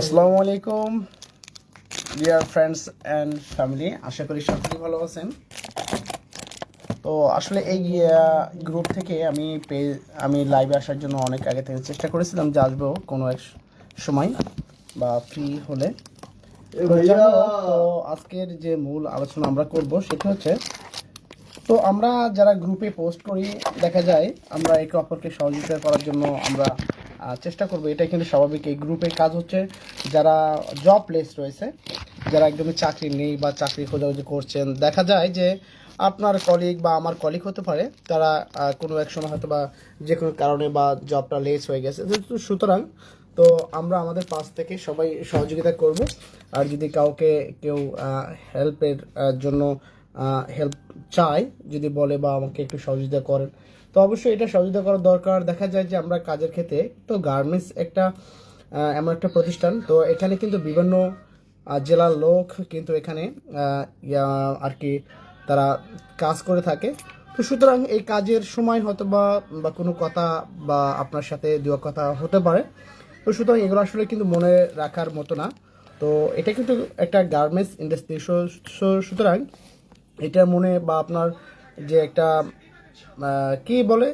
আসসালামু আলাইকুম dear friends and family আশা করি সকলেই ভালো আছেন। তো আসলে এই গ্রুপ থেকে আমি পে আমি লাইভে আসার জন্য অনেক আগে থেকে চেষ্টা করেছিলাম যে আসব কোনো এক সময় বা ফ্রি হলে। আজকের যে মূল আলোচনা আমরা করব সেটা হচ্ছে তো আমরা যারা গ্রুপে পোস্ট করি দেখা যায় আমরা একে অপরকে সহযোগিতা করার জন্য আমরা চেষ্টা করব। এটাই কিন্তু স্বাভাবিক। এই গ্রুপের কাজ হচ্ছে যারা জব প্লেস রয়েছে, যারা একদমই চাকরি নেই বা চাকরি খোঁজাখুঁজি করছেন, দেখা যায় যে আপনার কলিগ বা আমার কলিগ হতে পারে, তারা কোনো এক সময় হয়তো বা যে কোনো কারণে বা জবটা লেস হয়ে গেছে। সুতরাং, তো আমরা আমাদের পাশ থেকে সবাই সহযোগিতা করব। আর যদি কাউকে কেউ হেল্পের জন্য হেল্প চায়, যদি বলে বা আমাকে একটু সহযোগিতা করেন তো অবশ্যই এটা সহযোগিতা করার দরকার। দেখা যায় যে আমরা কাজের ক্ষেত্রে তো গার্মেন্টস একটা এমন একটা প্রতিষ্ঠান। তো এখানে কিন্তু বিভিন্ন জেলার লোক কিন্তু এখানে আর কি তারা কাজ করে থাকে। তো সুতরাং এই কাজের সময় হয়তো বা বা কোনো কথা বা আপনার সাথে দু কথা হতে পারে। তো সুতরাং এগুলো আসলে কিন্তু মনে রাখার মতো না। তো এটা কিন্তু একটা গার্মেন্টস ইন্ডাস্ট্রি সুতরাং এটা মনে বা আপনার যে একটা কি বলে?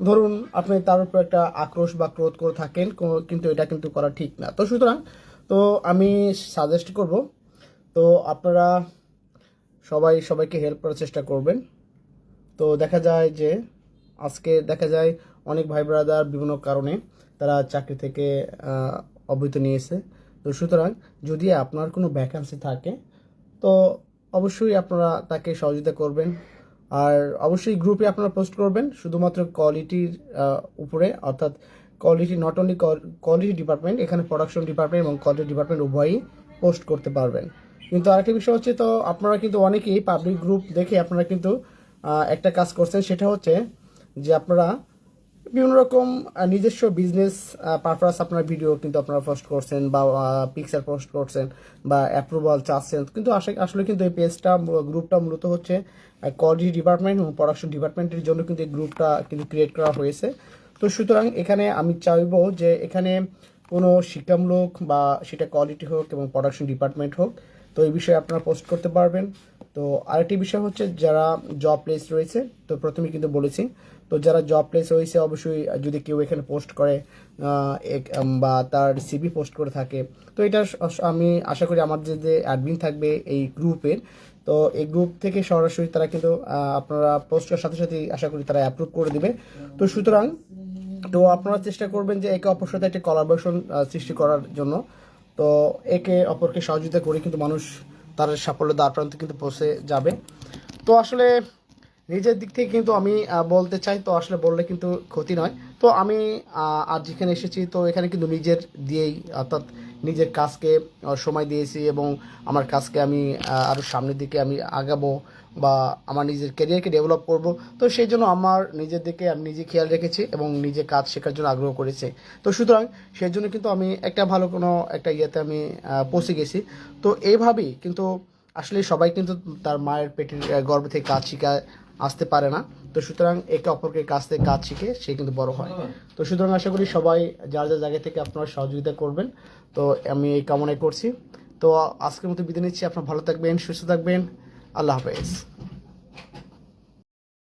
ধরুন আপনি তার উপর একটা আক্রোশ বা ক্রোধ করে থাকেন কিন্তু এটা কিন্তু করা ঠিক না। তো সুতরাং তো আমি সাজেস্ট করব তো আপনারা সবাই সবাইকে হেল্প করার চেষ্টা করবেন। তো দেখা যায় যে আজকে দেখা যায় অনেক ভাই ব্রাদার বিভিন্ন কারণে তারা চাকরি থেকে আহ, অব্যাহতি নিয়েছে। তো সুতরাং যদি আপনার কোনো ভ্যাকান্সি থাকে তো অবশ্যই আপনারা তাকে সহযোগিতা করবেন। আর অবশ্যই গ্রুপে আপনারা পোস্ট করবেন, শুধুমাত্র কোয়ালিটির উপরে, অর্থাৎ quality not only quality department এখানে প্রোডাকশন ডিপার্টমেন্ট এবং কোয়ালিটি ডিপার্টমেন্ট উভয়ই পোস্ট করতে পারবেন। কিন্তু আরেকটা বিষয় হচ্ছে তো, আপনারা কিন্তু অনেকেই পাবলিক গ্রুপ দেখে আপনারা কিন্তু একটা কাজ করছেন, সেটা হচ্ছে যে আপনারা বিভিন্ন রকম নিজস্ব বিজনেস পারপাস আপনার ভিডিও কিন্তু আপনারা পোস্ট করছেন বা পিকচার পোস্ট করছেন বা অ্যাপ্রুভাল চাচ্ছেন। কিন্তু আসলে কিন্তু এই পেজটা গ্রুপটা মূলত হচ্ছে কোয়ালিটি ডিপার্টমেন্ট এবং প্রোডাকশন ডিপার্টমেন্টের জন্য কিন্তু এই গ্রুপটা কিন্তু ক্রিয়েট করা হয়েছে। তো সুতরাং এখানে আমি চাইব যে এখানে কোনো শিক্ষামূলক বা সেটা কোয়ালিটি হোক এবং প্রোডাকশন ডিপার্টমেন্ট হোক, তো এই বিষয়ে আপনারা পোস্ট করতে পারবেন। তো আরেকটি বিষয় হচ্ছে যারা জব প্লেস রয়েছে, তো প্রথমে কিন্তু বলেছি, তো যারা জব প্লেস রয়েছে অবশ্যই যদি কেউ এখানে পোস্ট করে বা তার সিবি পোস্ট করে থাকে, তো এটা আমি আশা করি আমার যে যে অ্যাডমিন থাকবে এই গ্রুপের তো এই গ্রুপ থেকে সরাসরি তারা কিন্তু আপনারা পোস্টের সাথে সাথে আশা করি তারা অ্যাপ্রুভ করে দেবে। তো সুতরাং তো আপনারা চেষ্টা করবেন যে একে অপর সাথে একটি কলাবরেশন সৃষ্টি করার জন্য। তো একে অপরকে সহযোগিতা করে কিন্তু মানুষ তার সাফল্য দ্বার প্রান্তে কিন্তু পৌঁছে যাবে। তো আসলে নিজের দিক থেকে কিন্তু আমি বলতে চাই, তো আসলে বললে কিন্তু ক্ষতি নয়। তো আমি আর যেখানে এসেছি, তো এখানে কিন্তু নিজের দিয়েই, অর্থাৎ নিজের কাজকে সময় দিয়েছি এবং আমার কাজকে আমি আরও সামনের দিকে আমি আগাবো বা আমার নিজের ক্যারিয়ারকে ডেভেলপ করব। তো সেই জন্য আমার নিজের দিকে আমি নিজে খেয়াল রেখেছি এবং নিজে কাজ শেখার জন্য আগ্রহ করেছি। তো সুতরাং সেই জন্য কিন্তু আমি একটা ভালো কোনো একটা ইয়েতে আমি পৌঁছে গেছি। তো এইভাবেই কিন্তু আসলে সবাই কিন্তু তার মায়ের পেটের গর্ভ থেকে কাজ শিখা আসতে পারে না। তো সুতরাং একে অপরকে কাছ থেকে কাজ শিখে সে কিন্তু বড় হয়। তো সুতরাং আশা করি সবাই যার যার জায়গা থেকে আপনারা সহযোগিতা করবেন। তো আমি এই কামনাই করছি। তো আজকের মতো বিদায় নিচ্ছি। আপনার ভালো থাকবেন, সুস্থ থাকবেন। আল্লাহ হাফেজ।